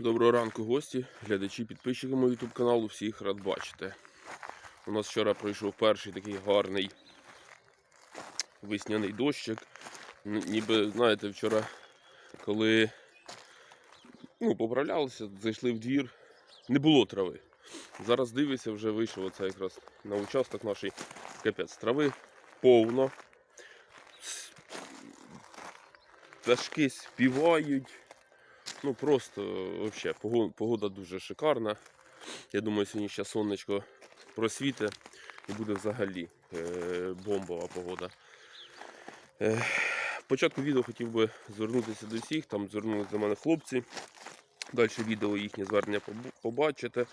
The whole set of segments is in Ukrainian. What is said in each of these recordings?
Доброго ранку, гості, глядачі, підписчики мого YouTube каналу. Всіх рад бачити. У нас вчора пройшов перший такий гарний весняний дощик. Ніби, знаєте, вчора, коли ну, поправлялися, зайшли в двір, не було трави. Зараз дивишся, вже вийшов оце якраз на участок наш капець трави повно. Пташки співають. Ну просто вообще погода, дуже шикарна. Я думаю, сьогодні ще сонечко просвіте і буде взагалі е, бомбова погода. Е, початку відео хотів би звернутися до всіх. Там звернулися до мене хлопці. Далі відео їхнє звернення побачите,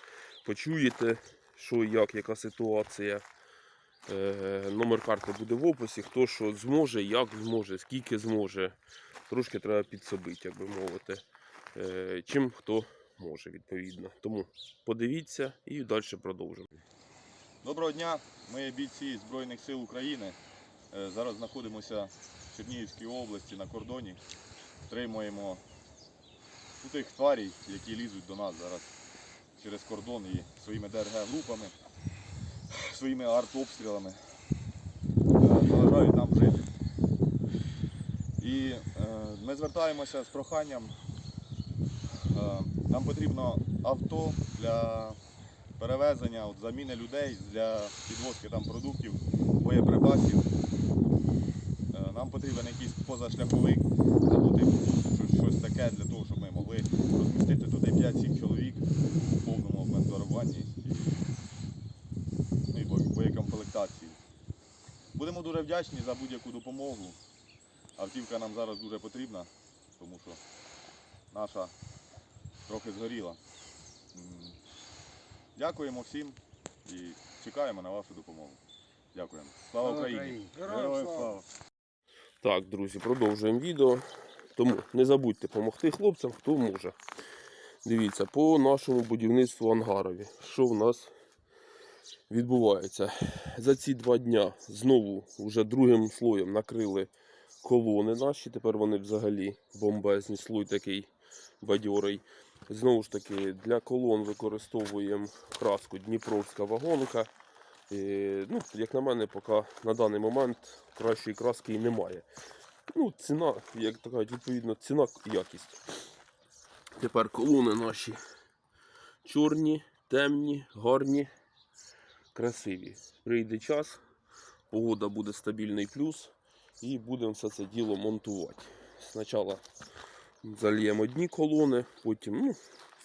почуєте, що як, яка ситуація. Е, номер карти буде в описі. Хто що зможе, як зможе, скільки зможе. Трошки треба підсобити, як би мовити е, чим хто може, відповідно. Тому подивіться і далі продовжимо. Доброго дня, ми бійці Збройних сил України. Е, Зараз знаходимося в Чернігівській області на кордоні. Стримуємо ну, тих тварій, які лізуть до нас зараз через кордон і своїми ДРГ-групами, своїми артобстрілами е, заважають нам жити. І е, ми звертаємося з проханням. Нам потрібно авто для перевезення, от, заміни людей для підвозки там продуктів, боєприпасів. Е, Нам потрібен якийсь позашляховик або типу щось, таке для того, щоб ми могли розмістити туди 5-7 чоловік в повному обмендоруванні і, ну, і боєкомплектації. Будемо дуже вдячні за будь-яку допомогу. Автівка нам зараз дуже потрібна, тому що наша трохи згоріла. Дякуємо всім і чекаємо на вашу допомогу. Дякуємо. Слава Україні! Героям слава! Так, друзі, продовжуємо відео. Тому не забудьте допомогти хлопцям, хто може. Дивіться, по нашому будівництву ангарові, що в нас відбувається. За ці два дня знову вже другим слоєм накрили колони наші. Тепер вони взагалі бомбезні, слой такий бадьорий. Знову ж таки, для колон використовуємо краску Дніпровська вагонка. Е, ну, як на мене, поки на даний момент кращої краски і немає. Ну, ціна, як така, відповідно, ціна якість. Тепер колони наші чорні, темні, гарні, красиві. Прийде час, погода буде стабільний плюс і будемо все це діло монтувати. Спочатку зальємо одні колони, потім ну,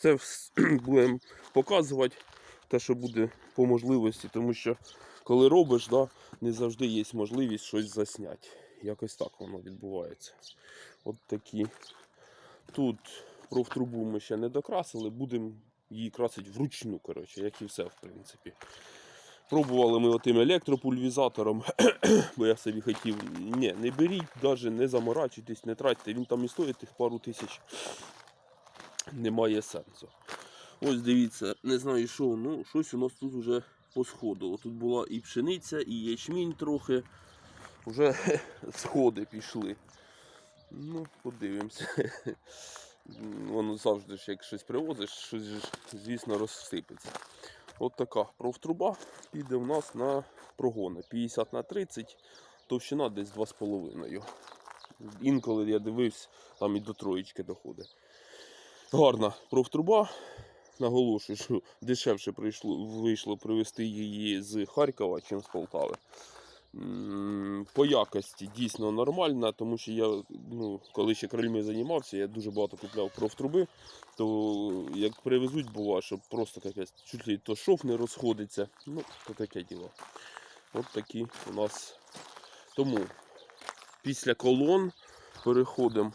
вс- будемо показувати те, що буде по можливості, тому що коли робиш, да, не завжди є можливість щось засняти. Якось так воно відбувається. От такі. Тут профтрубу ми ще не докрасили, будемо її красити вручну, коротше, як і все, в принципі. Пробували ми отим електропульвізатором, бо я собі хотів, ні, не беріть, навіть не заморачуйтесь, не тратьте, він там і стоїть тих пару тисяч. Немає сенсу. Ось дивіться, не знаю що, ну щось у нас тут вже посходило. Тут була і пшениця, і ячмінь трохи. Вже сходи пішли. Ну, подивимося. Воно завжди ж, як щось привозиш, щось, звісно, розсипеться. От така профтруба піде у нас на прогони. 50 на 30, товщина десь 2,5. Інколи я дивився, там і до троєчки доходить. Гарна профтруба. Наголошую, що дешевше прийшло, вийшло привезти її з Харкова, чим з Полтави. По якості дійсно нормальна, тому що я, ну, коли ще крильми займався, я дуже багато купляв профтруби, то як привезуть, буває, що просто капець, чуть ли то шов не розходиться. Ну, то таке діло. От такі у нас. Тому після колон переходимо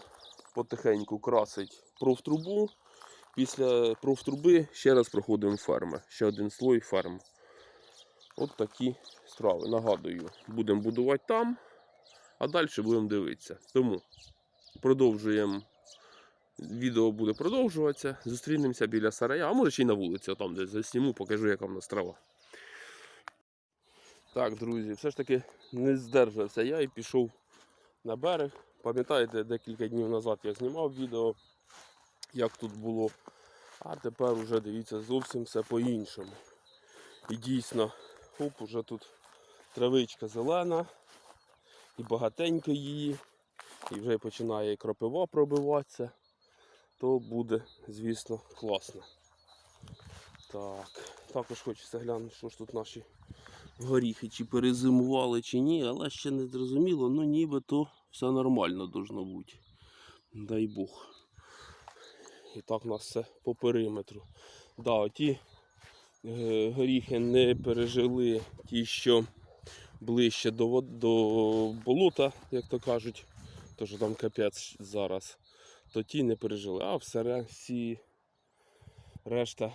потихеньку красить профтрубу. Після профтруби ще раз проходимо ферми. Ще один слой ферм. От такі справи. Нагадую, будемо будувати там, а далі будемо дивитися. Тому продовжуємо. Відео буде продовжуватися. Зустрінемося біля сарая, а може ще й на вулиці, там де засніму, покажу, яка в нас трава. Так, друзі, все ж таки не здержався я і пішов на берег. Пам'ятаєте, декілька днів назад я знімав відео, як тут було А тепер уже дивіться зовсім все по-іншому. І дійсно, оп, уже тут травичка зелена, і багатенько її, і вже починає і кропива пробиватися, то буде, звісно, класно. Так, також хочеться глянути, що ж тут наші горіхи, чи перезимували, чи ні, але ще не зрозуміло, ну нібито все нормально должно бути. Дай Бог. І так у нас все по периметру. Да, оті горіхи не пережили ті, що ближче до, до болота, як то кажуть, то що там капець зараз, то ті не пережили. А все всі решта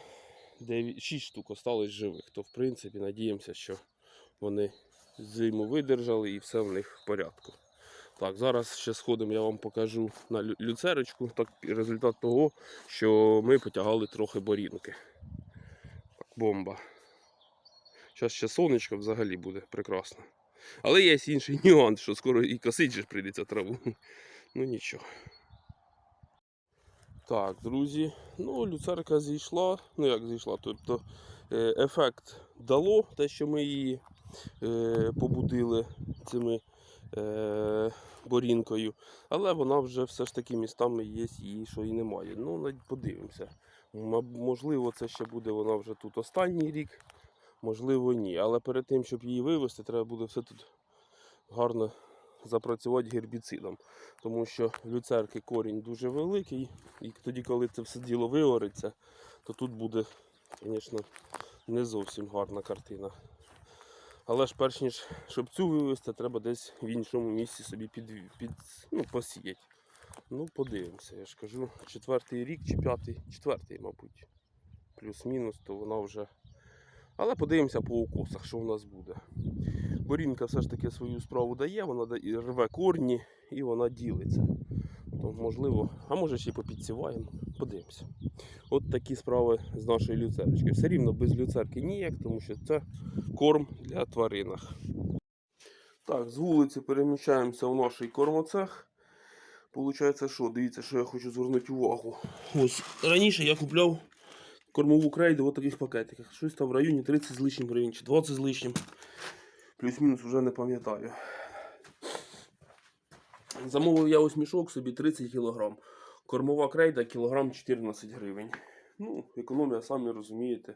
6 штук осталось живих. То в принципі надіємося, що вони зиму видержали і все в них в порядку. Так, зараз ще сходимо, я вам покажу на люцерочку. Так, результат того, що ми потягали трохи борінки. Бомба. Зараз ще сонечко взагалі буде прекрасно. Але є інший нюанс, що скоро і косить же прийдеться траву. Ну нічого. Так, друзі, ну люцерка зійшла. Ну як зійшла? Тобто е, ефект дало, те, що ми її е, побудили цими е, борінкою. Але вона вже все ж таки містами є її, що і немає. Ну, навіть подивимося. Можливо, це ще буде вона вже тут останній рік, можливо, ні. Але перед тим, щоб її вивезти, треба буде все тут гарно запрацювати гербіцидом. Тому що люцерки корінь дуже великий, і тоді, коли це все діло виориться, то тут буде, звісно, не зовсім гарна картина. Але ж перш ніж щоб цю вивезти, треба десь в іншому місці собі під, під, ну, посіяти. Ну, подивимося, я ж кажу, четвертий рік чи п'ятий, четвертий, мабуть. Плюс-мінус, то вона вже. Але подивимося по укосах, що в нас буде. Борінка все ж таки свою справу дає, вона рве корні і вона ділиться. То можливо, а може ще й попідсіваємо. Подивимося. От такі справи з нашою люцерочкою. Все рівно без люцерки ніяк, тому що це корм для тваринах. Так, з вулиці переміщаємося в наш кормоцех. Получається, що? Дивіться, що я хочу звернути увагу. Ось раніше я купляв кормову крейду в таких пакетиках. Щось там в районі 30 з лишнім гривень чи 20 з лишнім. Плюс-мінус вже не пам'ятаю. Замовив я ось мішок собі 30 кг. Кормова крейда кілограм 14 гривень. Ну, економія, самі розумієте.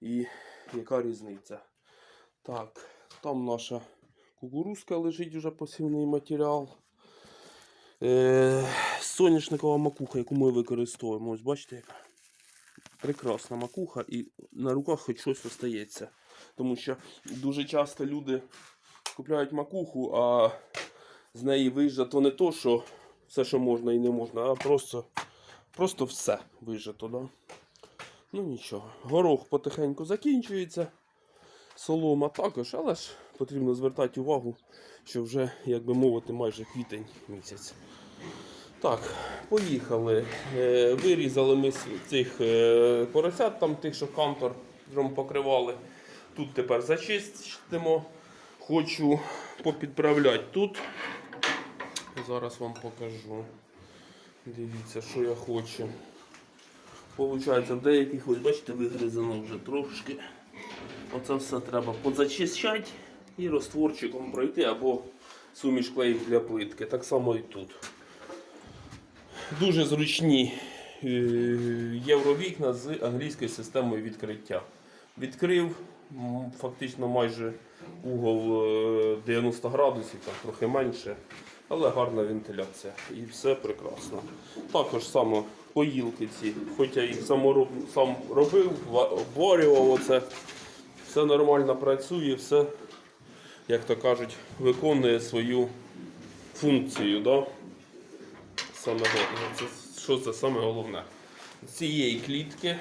І яка різниця. Так, там наша кукурузка лежить вже посівний матеріал. Е, соняшникова макуха, яку ми використовуємо. Ось бачите, яка прекрасна макуха, і на руках хоч щось остається. Тому що дуже часто люди купляють макуху, а з неї виїжджати не то, що все, що можна і не можна, а просто, просто все вижито. Да? Ну нічого. Горох потихеньку закінчується. Солома також, але ж потрібно звертати увагу, що вже, як би мовити, майже квітень місяць. Так, поїхали. Е, Вирізали ми цих е, поросят, там тих, що кантором покривали. Тут тепер зачистимо. Хочу попідправляти тут. Зараз вам покажу. Дивіться, що я хочу. Получається, в деяких, ось бачите, вигризано вже трошки. Оце все треба позачищати і розтворчиком пройти або суміш клеїв для плитки. Так само і тут. Дуже зручні е, євровікна з англійською системою відкриття. Відкрив фактично майже угол е, 90 градусів, там трохи менше, але гарна вентиляція. І все прекрасно. Також само поїлки ці, хоч я їх самороб, сам робив, обварював оце. Все нормально працює, все, як то кажуть, виконує свою функцію. Да? Саме. Це, що це саме головне? Цієї клітки.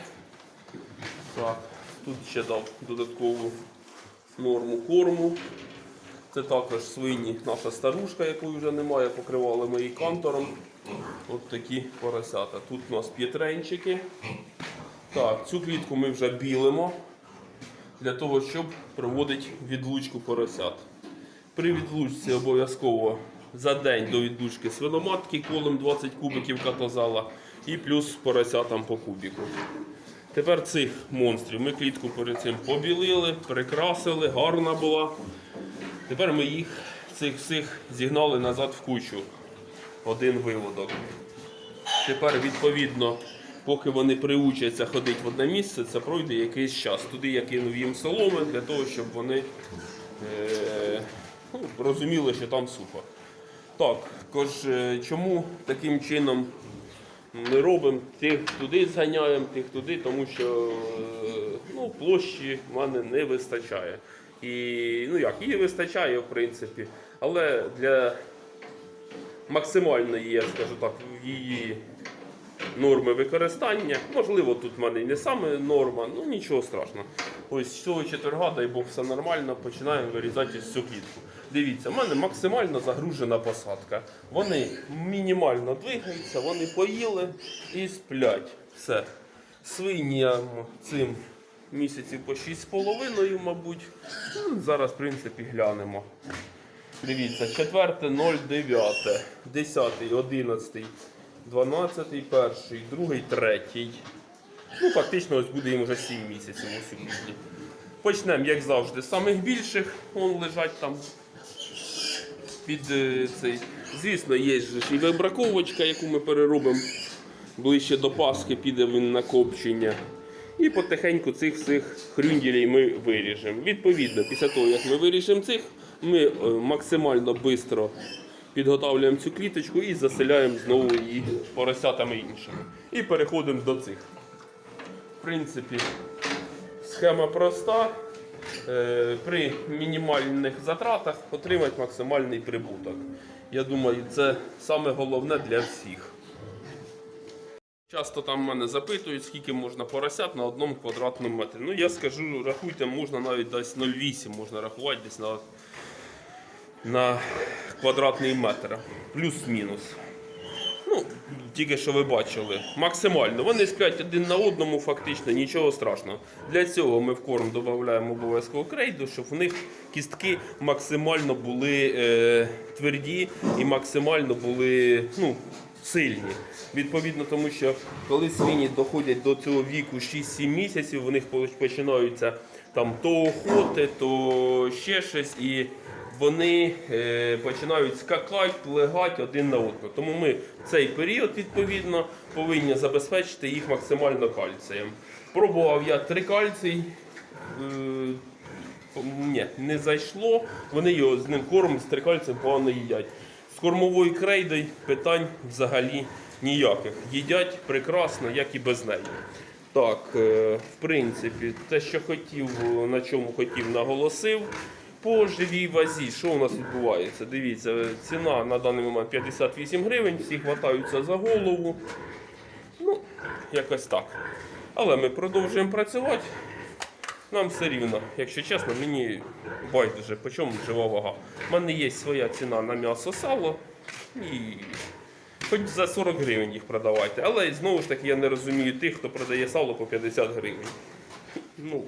Так, тут ще дав додаткову норму корму. Це також свині наша старушка, якої вже немає, покривали ми її кантором. От такі поросята. Тут у нас п'ятренчики. Так, цю клітку ми вже білимо для того, щоб проводити відлучку поросят. При відлучці обов'язково за день до відлучки свиноматки колем 20 кубиків катозала і плюс поросятам по кубіку. Тепер цих монстрів ми клітку перед цим побілили, прикрасили, гарна була. Тепер ми їх цих всіх зігнали назад в кучу. Один виводок. Тепер, відповідно, поки вони приучаться ходити в одне місце, це пройде якийсь час. Туди я кинув їм соломи для того, щоб вони е, ну, розуміли, що там сухо. Так, тож, е, чому таким чином ми робимо? Тих туди зганяємо, тих туди, тому що е, ну, площі в мене не вистачає. І ну як, її вистачає, в принципі, але для максимальної, я скажу так, її норми використання. Можливо, тут в мене не саме норма, ну нічого страшного. Ось з цього четверга, дай Бог, все нормально, починаємо вирізати із цю клітку. Дивіться, в мене максимально загружена посадка. Вони мінімально двигаються, вони поїли і сплять. Все. Свиням цим місяців по 6,5, мабуть. Ну, Зараз, в принципі, глянемо. Дивіться, 4, 09, 10, 11, 12, 1, 2, 3. Ну, фактично, ось буде їм вже 7 місяців ось у. Почнемо, як завжди, з самих більших. Вон лежать там під е, цей. Звісно, є ж і вибраковочка, яку ми переробимо ближче до Пасхи, піде він на копчення. І потихеньку цих всіх хрюнділей ми виріжемо. Відповідно, після того, як ми виріжемо цих, ми е, максимально швидко підготовлюємо цю кліточку і заселяємо знову її поросятами іншими. І переходимо до цих. В принципі, схема проста. Е, При мінімальних затратах отримати максимальний прибуток. Я думаю, це саме головне для всіх. Часто там мене запитують, скільки можна поросят на одному квадратному метрі. Ну я скажу, рахуйте, можна навіть десь 0,8 можна рахувати десь на, на квадратний метр. Плюс-мінус. Тільки що ви бачили. Максимально. Вони сплять один на одному, фактично, нічого страшного. Для цього ми в корм додаємо обов'язково крейду, щоб в них кістки максимально були е, тверді і максимально були ну, сильні. Відповідно, тому що коли свині доходять до цього віку 6-7 місяців, у них починаються там то охоти, то ще щось. І вони е, починають скакати, легати один на одного. Тому ми в цей період відповідно повинні забезпечити їх максимально кальцієм. Пробував я три кальцій. Е, ні, не зайшло. Вони його з ним кормом, з трикальцем погано їдять. З кормовою крейдою питань взагалі ніяких. Їдять прекрасно, як і без неї. Так, е, в принципі, те, що хотів, на чому хотів, наголосив. По живій вазі, що у нас відбувається? Дивіться, ціна на даний момент 58 гривень, всі хватаються за голову. Ну, якось так. Але ми продовжуємо працювати. Нам все рівно, якщо чесно, мені байдуже, по чому жива вага. У мене є своя ціна на м'ясо сало і хоч за 40 гривень їх продавайте. Але знову ж таки я не розумію тих, хто продає сало по 50 гривень. Ну,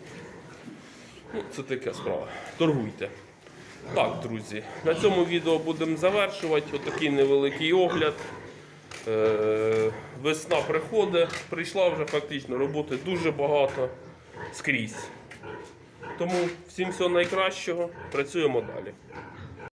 ну це така справа. Торгуйте. Так, друзі, на цьому відео будемо завершувати. Отакий невеликий огляд. Е, весна приходить, прийшла вже фактично роботи дуже багато скрізь. Тому всім всього найкращого, працюємо далі.